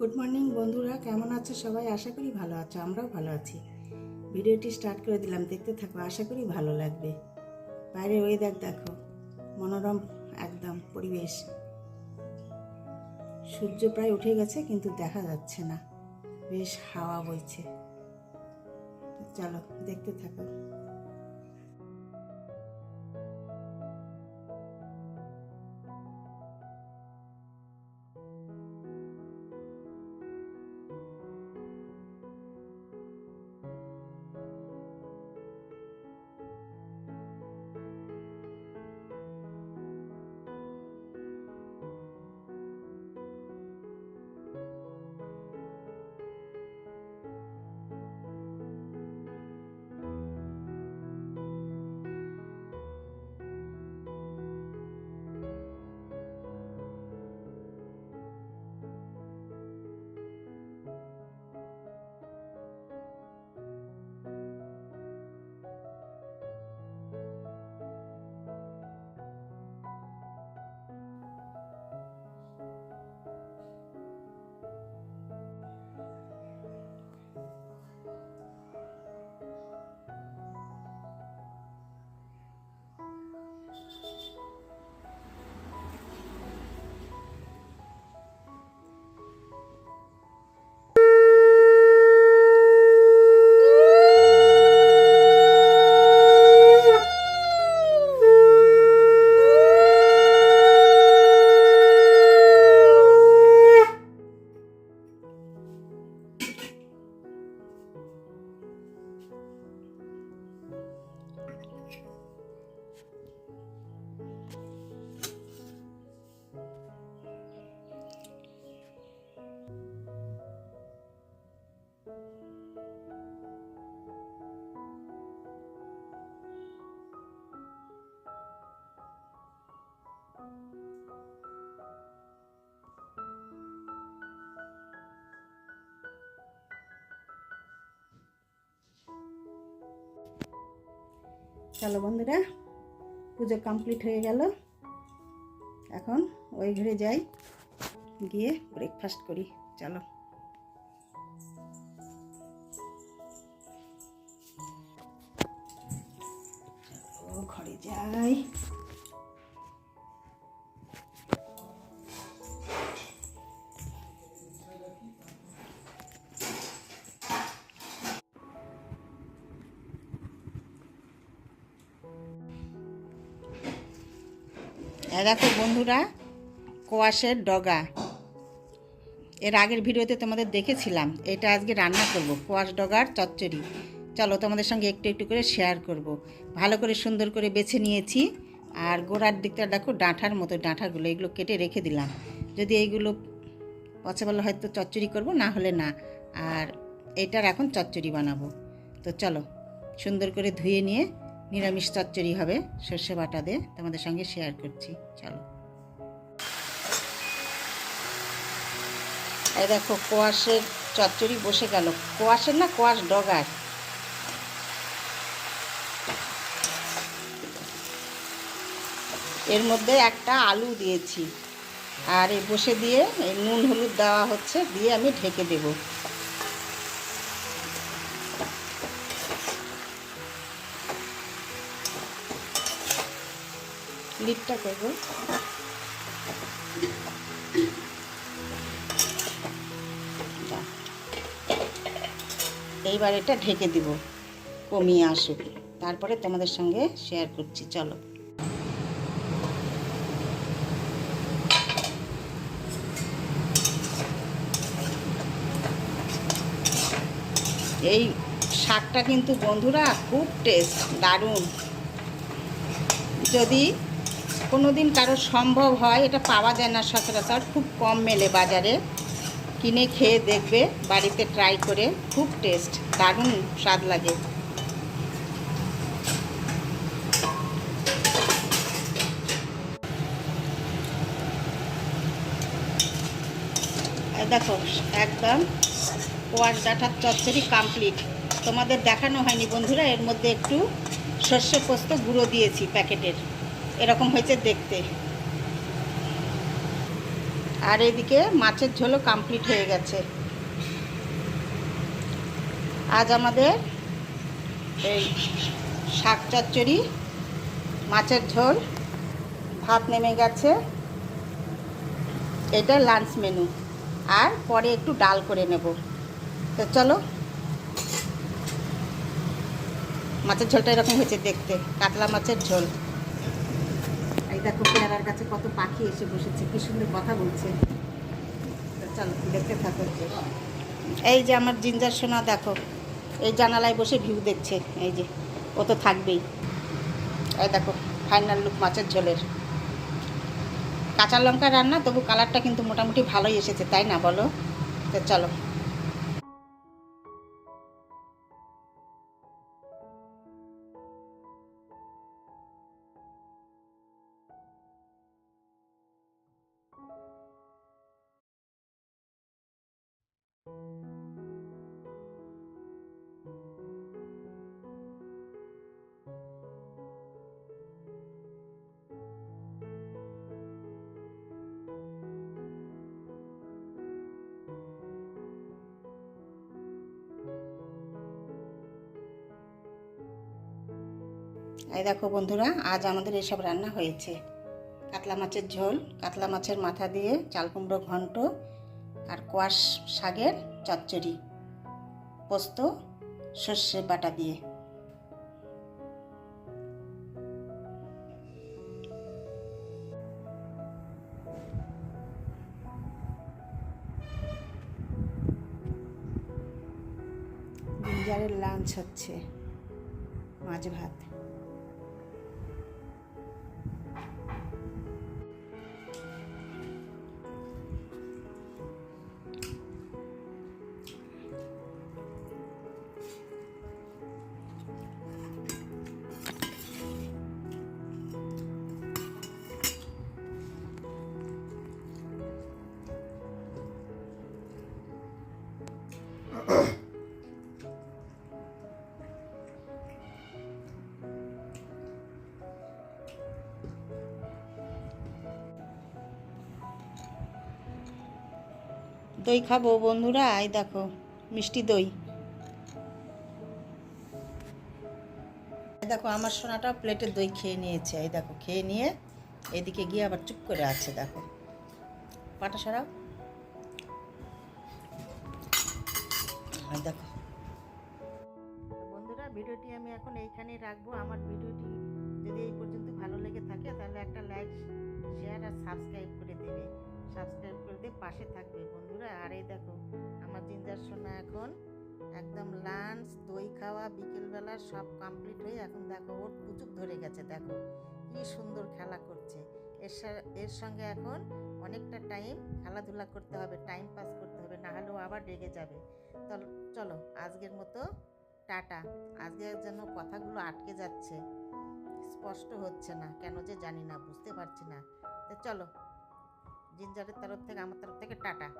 Good morning বন্ধুরা। কেমন আছো সবাই? আশা করি ভালো আছো, আমরাও ভালো আছি। ভিডিওটি স্টার্ট করে দিলাম, দেখতে থাকো, আশা করি ভালো লাগবে। বাইরে ওয়েদার দেখো, মনোরম একদম পরিবেশ। সূর্য প্রায় উঠে গেছে, কিন্তু দেখা যাচ্ছে না। বেশ হাওয়া বইছে। চলো, দেখতে থাকো। চলো বন্ধুরা, পুজো কমপ্লিট হয়ে গেল। এখন ওই ঘরে যাই, গিয়ে ব্রেকফাস্ট করি, চলো। ঘরে যাই। দেখো বন্ধুরা, কোয়াশের ডগা। এর আগের ভিডিওতে তোমাদের দেখেছিলাম, এটা আজকে রান্না করব, কোয়াশ ডগার চচ্চড়ি। চলো তোমাদের সঙ্গে একটু একটু করে শেয়ার করব। ভালো করে সুন্দর করে বেছে নিয়েছি, আর গোড়ার দিকটা দেখো, ডাঁঠার মতো ডাঁঠাগুলো, এগুলো কেটে রেখে দিলাম। যদি এইগুলো পসিবল হয়তো চচ্চড়ি করব, না হলে না। আর এটার এখন চচ্চড়ি বানাবো। তো চলো, সুন্দর করে ধুয়ে নিয়ে নিরামিষ চচ্চড়ি হবে, সর্ষে বাটা দিয়ে তোমাদের সঙ্গে শেয়ার করছি। চলো। এই দেখো, কোয়াশের চচ্চড়ি বসে গেল। কোয়াশের না, কোয়াশ ডগার। এর মধ্যে একটা আলু দিয়েছি। আর এই বসে দিয়ে, এই নুন, হলুদ দেওয়া হচ্ছে, দিয়ে আমি ঢেকে দেবো। লিডটা করব। এইবার এটা ঢেকে দিব, কমিয়ে আসুক। তারপরে তোমাদের সঙ্গে শেয়ার করছি, চলো। এই শাকটা কিন্তু বন্ধুরা খুব টেস্ট দারুণ। যদি কোনো দিন কারও সম্ভব হয়, এটা পাওয়া যায় না সচরাচর, খুব কম মেলে বাজারে। কিনে খেয়ে দেখবে, বাড়িতে ট্রাই করে, খুব টেস্ট দারুণ স্বাদ লাগে। দেখো, একদম কোয়াশ ডাঁটার চচ্চড়ি কমপ্লিট তোমাদের দেখানো হয়নি বন্ধুরা, এর মধ্যে একটু শস্য পোস্ত গুঁড়ো দিয়েছি প্যাকেটের। এরকম হয়েছে দেখতে। আর এদিকে মাছের ঝোলও কমপ্লিট হয়ে গেছে। আজ আমাদের এই শাক চচ্চড়ি, মাছের ঝোল, ভাত নেমে গেছে। এটা লাঞ্চ মেনু আর পরে একটু ডাল করে নেব। তো চলো। মাছের ঝোলটা এরকম হয়েছে দেখতে। কাতলা মাছের ঝোল। দেখো পেয়ারার কাছে কত পাখি এসে বসেছে, কি সুন্দর কথা বলছে। চলো, দেখতে থাকো। এই যে আমার জিঞ্জার সোনা, দেখো, এই জানালায় বসে ভিউ দেখছে, এই যে, ও তো থাকবেই। এই দেখো ফাইনাল লুক মাছের ঝোলের। কাঁচা লঙ্কা রান্না, তবু কালারটা কিন্তু মোটামুটি ভালোই এসেছে, তাই না বলো? তো চলো। এই দেখো বন্ধুরা, আজ আমাদের এসব রান্না হয়েছে। কাতলা মাছের ঝোল, কাতলা মাছের মাথা দিয়ে চাল কুমড়ো ঘন্ট আর কোয়াশ শাকের চচ্চড়ি, পোস্ত, সর্ষে বাটা দিয়ে। লাঞ্চ হচ্ছে, মাছ ভাত। দই খাব, বন্ধুরা। এই দেখো, মিষ্টি দই। দেখো, আমার সোনাটা প্লেটে দই খেয়ে নিয়েছে। এই দেখো, খেয়ে নিয়ে এদিকে গিয়ে আবার চুপ করে আছে, দেখো। পাটা সরাও। দেখো। বন্ধুরা, ভিডিওটি আমি এখন এইখানেই রাখব। আমার ভিডিওটি যদি এই পর্যন্ত ভালো লেগে থাকে, তাহলে একটা লাইক, শেয়ার আর সাবস্ক্রাইব করে দেবে। সাবস্ক্রাইব করে দিয়ে পাশে থাকবে বন্ধুরা আর এই দেখো, আমার জিঞ্জার সোনা এখন একদম লাঞ্চ দই খাওয়া, বিকেলবেলা সব কমপ্লিট হয়ে এখন দেখো ওর কুচুক ধরে গেছে, দেখো। কি সুন্দর খেলা করছে। এর এর সঙ্গে এখন অনেকটা টাইম খেলাধুলা করতে হবে টাইম পাস করতে হবে, না হলেও আবার রেগে যাবে। চলো চলো, আজকের মতো টাটা। আজকের যেন কথাগুলো আটকে যাচ্ছে, স্পষ্ট হচ্ছে না, কেন যে জানি না, বুঝতে পারছি না। তো চলো, জিঞ্জারের তরফ থেকে, আমার তরফ থেকে টাটা।